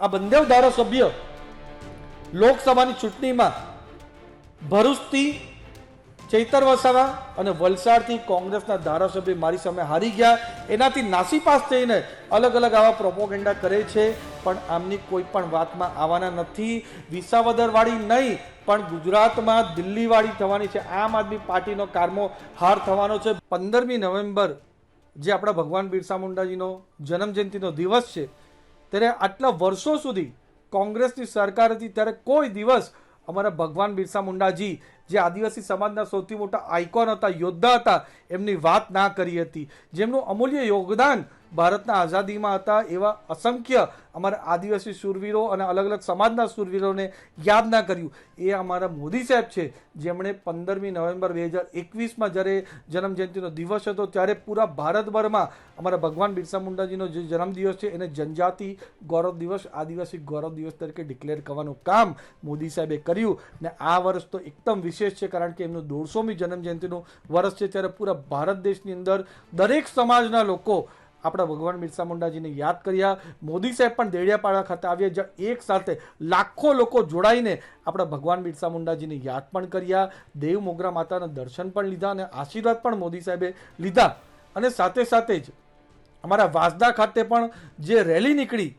આ બંને ધારાસભ્ય લોકસભાની ચૂંટણીમાં ભરૂચથી ચૈતર વસાવા અને વલસાડથી કોંગ્રેસના ધારાસભ્ય મારી સામે હારી ગયા. એનાથી નાસીપાસ થઈને અલગ અલગ આવા પ્રોપોગેન્ડા કરે છે, પણ આમની કોઈ પણ વાતમાં આવવાના નથી. વિસાવદરવાળી નહીં, પણ ગુજરાતમાં દિલ્હીવાળી થવાની છે. આમ આદમી પાર્ટીનો કારમો હાર થવાનો છે. પંદરમી નવેમ્બર જે આપણા ભગવાન બિરસા મુંડાજીનો જન્મજયંતિનો દિવસ છે ત્યારે આટલા વર્ષો સુધી કોંગ્રેસની સરકાર હતી, ત્યારે કોઈ દિવસ અમારા ભગવાન બિરસા મુંડાજી, જે આદિવાસી સમાજના સૌથી મોટા આઇકોન હતા, યોદ્ધા હતા, એમની વાત ના કરી હતી. જેમનું અમૂલ્ય યોગદાન ભારતના આઝાદીમાં હતા એવા અસંખ્ય અમારા આદિવાસી શૂરવીરો અને અલગ અલગ સમાજના શૂરવીરોને યાદ ના કર્યું. એ અમારા મોદી સાહેબ છે, જેમણે પંદરમી નવેમ્બર બે હજાર એકવીસમાં જ્યારે જન્મજયંતિનો દિવસ હતો, ત્યારે પૂરા ભારતભરમાં અમારા ભગવાન બિરસા મુંડાજીનો જે જન્મદિવસ છે, એને જનજાતિ ગૌરવ દિવસ, આદિવાસી ગૌરવ દિવસ તરીકે ડિક્લેર કરવાનું કામ મોદી સાહેબે કર્યું. ને આ વર્ષ તો એકદમ વિશેષ છે, કારણ કે એમનું દોઢસોમી જન્મજયંતિનું વર્ષ છે, ત્યારે પૂરા ભારત દેશની અંદર દરેક સમાજના લોકો આપણા ભગવાન બિરસા મુંડાજીને યાદ કર્યા. મોદી સાહેબ પણ દેડિયાપાડા ખાતે આવ્યા. જ્યાં એક સાથે લાખો લોકો જોડાઈને આપણા ભગવાન બિરસા મુંડાજીને યાદ પણ કર્યા. દેવ મોગરા માતાના દર્શન પણ લીધા અને આશીર્વાદ પણ મોદી સાહેબે લીધા. અને સાથે સાથે જ અમારા વાંસદા ખાતે પણ જે રેલી નીકળી,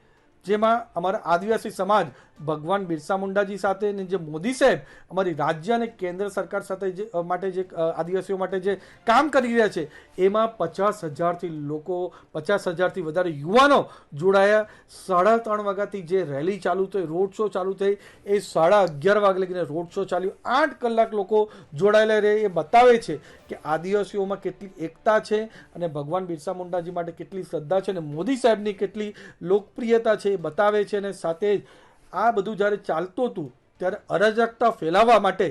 જેમાં અમારા આદિવાસી સમાજ ભગવાન બિરસા મુંડાજી સાથે ને જે મોદી સાહેબ, અમારી રાજ્ય અને કેન્દ્ર સરકાર સાથે જે માટે જે આદિવાસીઓ માટે જે કામ કરી રહ્યા છે, એમાં પચાસ હજારથી લોકો, પચાસ હજારથી વધારે યુવાનો જોડાયા. સાડા ત્રણ વાગ્યાથી જે રેલી ચાલુ થઈ, રોડ શો ચાલુ થઈ, એ સાડા અગિયાર વાગે લગીને રોડ શો ચાલ્યું. આઠ કલાક લોકો જોડાયેલા રહે, એ બતાવે છે કે આદિવાસીઓમાં કેટલી એકતા છે અને ભગવાન બિરસા મુંડાજી માટે કેટલી શ્રદ્ધા છે અને મોદી સાહેબની કેટલી લોકપ્રિયતા છે એ બતાવે છે અને સાથે જ આ બધું જ્યારે ચાલતું હતું ત્યારે અરાજકતા ફેલાવવા માટે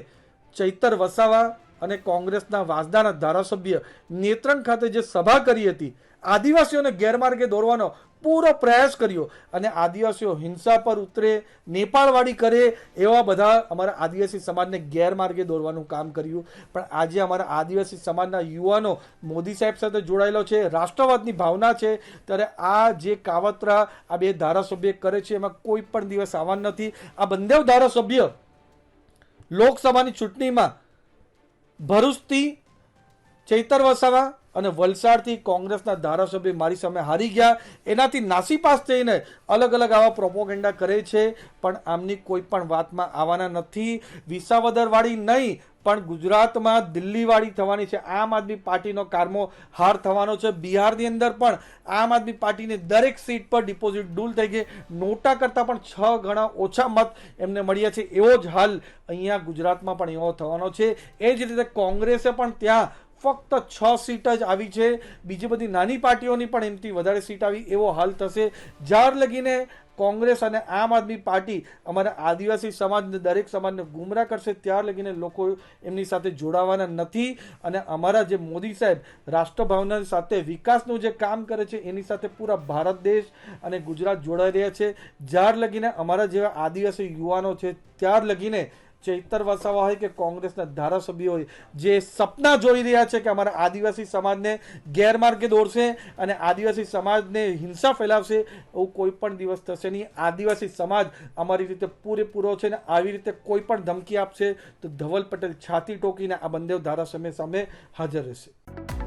ચૈતર વસાવા અને કોંગ્રેસના વાસદાના ધારાસભ્ય નેત્રંગ ખાતે જે સભા કરી હતી, આદિવાસીઓને ગેરમાર્ગે દોરવાનો પૂરો પ્રયાસ કર્યો અને આદિવાસીઓ હિંસા પર ઉતરે નેપાળવાડી કરે એવા બધા અમારા આદિવાસી સમાજને ગેરમાર્ગે દોરવાનું કામ કર્યું. પણ આજે અમારા આદિવાસી સમાજના યુવાનો મોદી સાહેબ સાથે જોડાયેલો છે, રાષ્ટ્રવાદની ભાવના છે. ત્યારે આ જે કાવતરા આ બે ધારાસભ્ય કરે છે, એમાં કોઈ પણ દિવસ આવવાનું નથી. આ બંને ધારાસભ્ય લોકસભાની ચૂંટણીમાં ભરૂચથી ચૈતર વસાવા અને વલસાડથી કોંગ્રેસના ધારાસભ્ય મારી સામે હારી ગયા. એનાથી નાસીપાસ થઈને અલગ અલગ આવા પ્રોપોગેન્ડા કરે છે, પણ આમની કોઈ પણ વાતમાં આવવાના નથી. વિસાવદરવાળી નહીં, પણ ગુજરાતમાં દિલ્હીવાળી થવાની છે. આમ આદમી પાર્ટીનો કારમો હાર થવાનો છે. બિહારની અંદર પણ આમ આદમી પાર્ટીને દરેક સીટ પર ડિપોઝિટ ડૂલ થઈ ગઈ. નોટા કરતાં પણ છ ગણા ઓછા મત એમને મળ્યા છે. એવો જ હાલ અહીંયા ગુજરાતમાં પણ એવો થવાનો છે. એ જ રીતે કોંગ્રેસે પણ ત્યાં ફક્ત છ સીટ જ આવી છે. બીજી બધી નાની પાર્ટીઓની પણ એમથી વધારે સીટ આવી. એવો હાલ થશે. જ્યાર લગીને કોંગ્રેસ અને આમ આદમી પાર્ટી અમારા આદિવાસી સમાજને દરેક સમાજને ગુમરાહ કરશે. ત્યાર લગીને લોકો એમની સાથે જોડાવાના નથી. અને અમારા જે મોદી સાહેબ રાષ્ટ્રભાવના સાથે વિકાસનું જે કામ કરે છે, એની સાથે પૂરા ભારત દેશ અને ગુજરાત જોડાઈ રહ્યા છે. જ્યાર લગીને અમારા જેવા આદિવાસી યુવાનો છે, ત્યાર લગીને ચૈતર વસાવા હોય કે કોંગ્રેસના ધારાસભ્યો હોય, જે સપના જોઈ રહ્યા છે કે અમારા આદિવાસી સમાજને ગેરમાર્ગે દોરશે અને આદિવાસી સમાજને હિંસા ફેલાવશે, એવું કોઈ પણ દિવસ થશે નહીં. આદિવાસી સમાજ અમારી રીતે પૂરેપૂરો છે ને આવી રીતે કોઈ પણ ધમકી આપશે તો ધવલ પટેલ છાતી ટોકીને આ બંને ધારાસભ્ય સામે હાજર રહેશે.